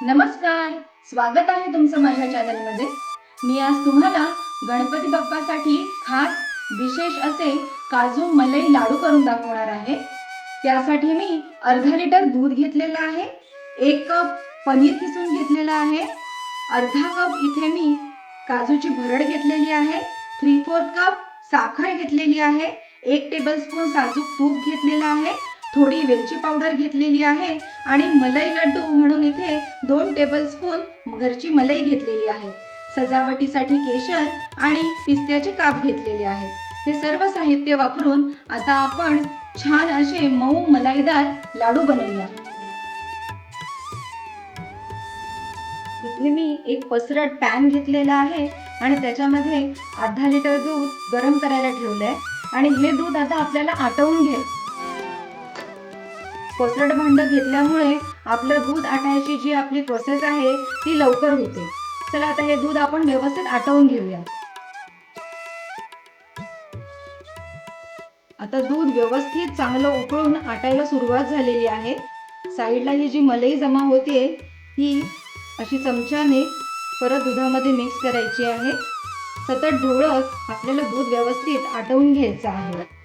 नमस्कार स्वागत आहे तुमचं माझ्या चॅनलमध्ये मी आज तुम्हाला गणपती बाप्पासाठी खास विशेष असे काजू मलई लाडू करून दाखवणार आहे. त्यासाठी मी अर्धा लिटर दूध घेतलेलं आहे एक कप पनीर किसून घेतलेलं आहे अर्धा कप इथे मी काजूची भरड घेतलेली आहे थ्री फोर्थ कप साखर घेतलेली आहे एक टेबलस्पून साजूक तूप घेतलेलं आहे थोडी वेलची पावडर घेतलेली आहे आणि मलाई लड्डू म्हणून इथे दोन टेबलस्पून घरची मलाई घेतलेली आहे. सजावटीसाठी केशर आणि पिस्त्याचे काप घेतलेले आहेत हे सर्व साहित्य वापरून आता आपण छान असे मऊ मलाईदार लाडू बनवूया. इथे मी एक पसरट पॅन घेतलेला आहे आणि त्याच्यामध्ये अर्धा लिटर दूध गरम करायला ठेवलंय. आणि हे दूध आता आपल्याला आटवून घे कोसरट भांड घेतल्यामुळे आपलं दूध आटायची जी आपली प्रोसेस आहे ती लवकर होते. चला आता हे दूध आपण व्यवस्थित आटवून घेऊया. आता दूध व्यवस्थित चांगलं उकळून आटायला सुरुवात झालेली आहे. साईडला ही जी मलई जमा होते ही अशी चमच्याने परत दुधामध्ये मिक्स करायची आहे. सतत ढोळत आपल्याला दूध व्यवस्थित आटवून घ्यायचं आहे.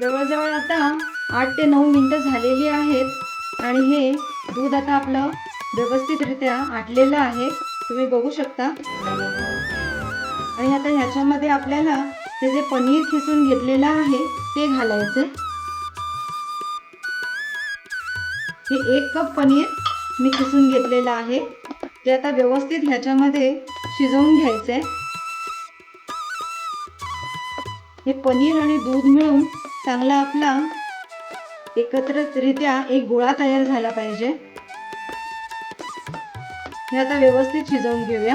जवळजवळ आता आठ ते नऊ मिनटं झालेली आहेत आणि हे दूध आता आपलं व्यवस्थितरित्या आटलेलं आहे. तुम्ही बघू शकता. आणि आता ह्याच्यामध्ये आपल्याला ते जे पनीर खिसून घेतलेलं आहे ते घालायचं हे एक कप पनीर मी खिसून घेतलेलं आहे. ते आता व्यवस्थित ह्याच्यामध्ये शिजवून घ्यायचंय. हे पनीर आणि दूध मिळून चांगला आपला एकत्रितरित्या एक गोळा तयार झाला पाहिजे. हे आता व्यवस्थित शिजवून घेऊया.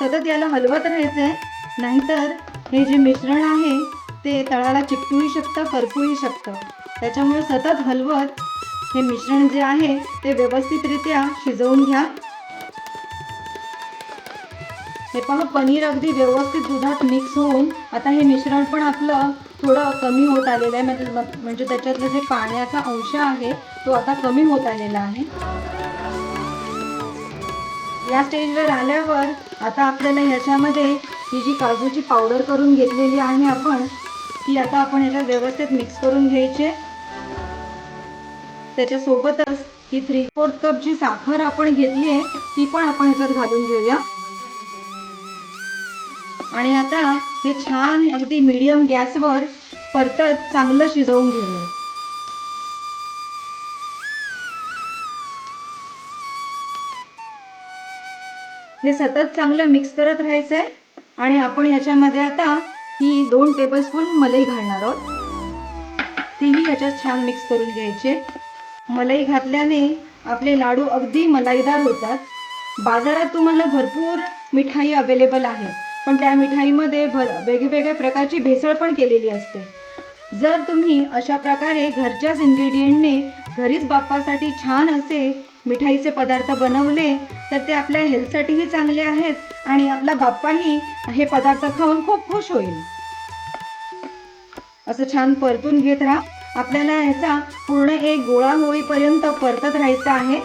सतत याला हलवत राहायचंय नाहीतर हे जे मिश्रण आहे ते तळाला चिकटूही शकतं करपूही शकतं. त्याच्यामुळे सतत हलवत हे मिश्रण जे आहे ते व्यवस्थितरित्या शिजवून घ्या. हे पहा पनीर अगदी व्यवस्थित दुधात मिक्स होऊन आता हे मिश्रण पण आपलं थोडं कमी होत आलेलं आहे. म्हणजे म्हणजे त्याच्यातलं जे पाण्याचा अंश आहे तो आता कमी होत आलेला आहे. या स्टेजवर आल्यावर आता आपल्याला ह्याच्यामध्ये ही जी काजूची पावडर करून घेतलेली आहे आपण ती आता आपण ह्याच्यात व्यवस्थित मिक्स करून घ्यायची. त्याच्यासोबतच ही थ्री फोर्थ कप जी साखर आपण घेतली आहे ती पण आपण ह्याच्यात घालून घेऊया. आणि आता हे छान अगदी मिडियम गॅसवर परतत चांगलं शिजवून घेऊया. हे सतत चांगलं मिक्स करत राहायचंय. आणि आपण ह्याच्यामध्ये आता ही दोन टेबलस्पून मलाई घालणार आहोत. तीही ह्याच्यात छान मिक्स करून घ्यायचे. मलाई घातल्याने आपले लाडू अगदी मलाईदार होतात. बाजारात तुम्हाला भरपूर मिठाई अवेलेबल आहे पण त्या मिठाईमध्ये भर वेगवेगळ्या प्रकारची भेसळ पण केलेली असते. जर तुम्ही अशा प्रकारे घरच्याच इन्ग्रेडियंटने घरीच बाप्पासाठी छान असे मिठाईचे पदार्थ बनवले तर ते आपल्या हेल्थसाठीही चांगले आहेत आणि आपला बाप्पाही हे पदार्थ खाऊन खूप खुश होईल. असं छान परतून घेत राहा. आपल्याला ह्याचा पूर्ण एक गोळा होईपर्यंत परतत राहायचं आहे.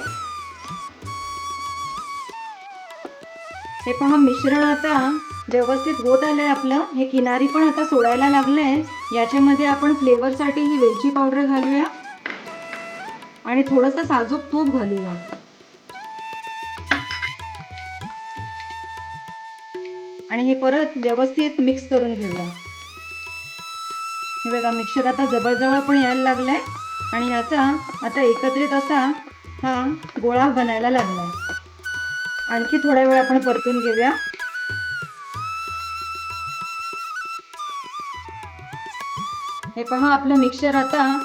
हे पहा मिश्रण आता व्यवस्थित होत आलंय आपलं. हे किनारी पण आता सोडायला लागलंय. याच्यामध्ये आपण फ्लेवरसाठी ही वेलची पावडर घालूया. आणि थोडंसं साजूक तूप घालूया. आणि हे परत व्यवस्थित मिक्स करून घेऊया. हे बघा मिक्सर आता जवळजवळ पण यायला लागलाय. आणि याचा आता एकत्रित असा हा गोळा बनायला लागलाय. आणखी थोड्या वेळ आपण परतून घेऊया. हे पहा आपलं मिक्सर आता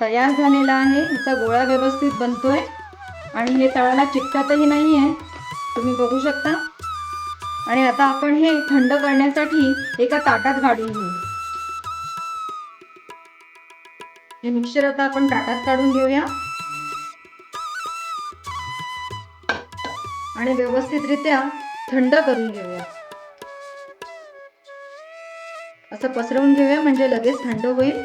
तयार झालेलं आहे. याचा गोळा व्यवस्थित बनतोय. आणि हे तळाला चिकटतही नाही आहे तुम्ही बघू शकता. आणि आता आपण हे थंड करण्यासाठी एका ताटात काढून घेऊ. हे मिक्सर आता आपण ताटात काढून घेऊया. आणि व्यवस्थितरित्या थंड करून घेऊया. असं पसरवून घेऊया म्हणजे लगेच थंड होईल.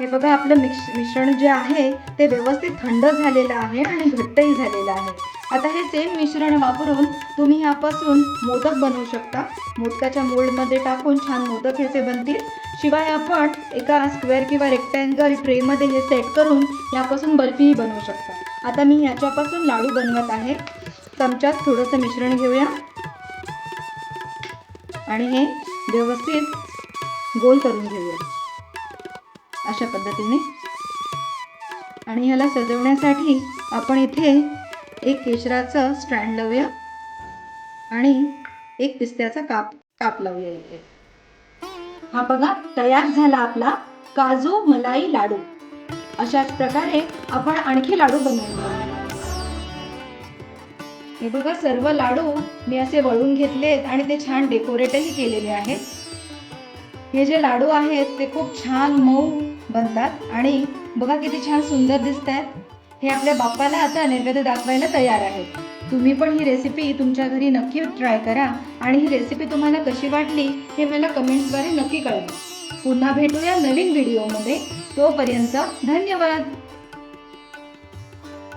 हे बघा आपलं मिक्स मिश्रण जे आहे ते व्यवस्थित थंड झालेलं आहे आणि घट्टही झालेलं आहे. आता हे सेम मिश्रण वापरून तुम्ही यापासून मोदक बनवू शकता. मोदकाच्या मोल्डमध्ये टाकून छान मोदक ह्याचे बनतील. शिवाय आपण एका स्क्वेअर किंवा रेक्टँगल ट्रेमध्ये हे सेट करून यापासून बर्फीही बनवू शकता. आता मी याच्यापासून लाडू बनवत आहे. चमच्यात थोडंसं मिश्रण घेऊया. आणि हे व्यवस्थित गोल करून घेऊया. अशा पद्धतीने. आणि ह्याला सजवण्यासाठी आपण इथे एक केशराचं स्टँड लावूया. आणि एक पिस्त्याचा काप काप लावूया इथे. हा बघा तयार झाला आपला काजू मलाई लाडू. अशाच प्रकारे आपण आणखी लाडू बनवूया हे बघा सर्व लाडू मी असे वळून घेतलेत आणि ते छान डेकोरेटही केलेले आहेत. हे जे लाडू आहेत ते खूप छान मऊ बनतात आणि बघा किती छान सुंदर दिसत आहेत हे आपल्या बाप्पाला आता नैवेद्य दाखवायला तयार आहेत. तुम्ही पण ही रेसिपी तुमच्या घरी नक्की ट्राय करा आणि ही रेसिपी तुम्हाला कशी वाटली हे मला कमेंट्सद्वारे नक्की कळवा. पुन्हा भेटूया नवीन व्हिडिओमध्ये तोपर्यंत धन्यवाद!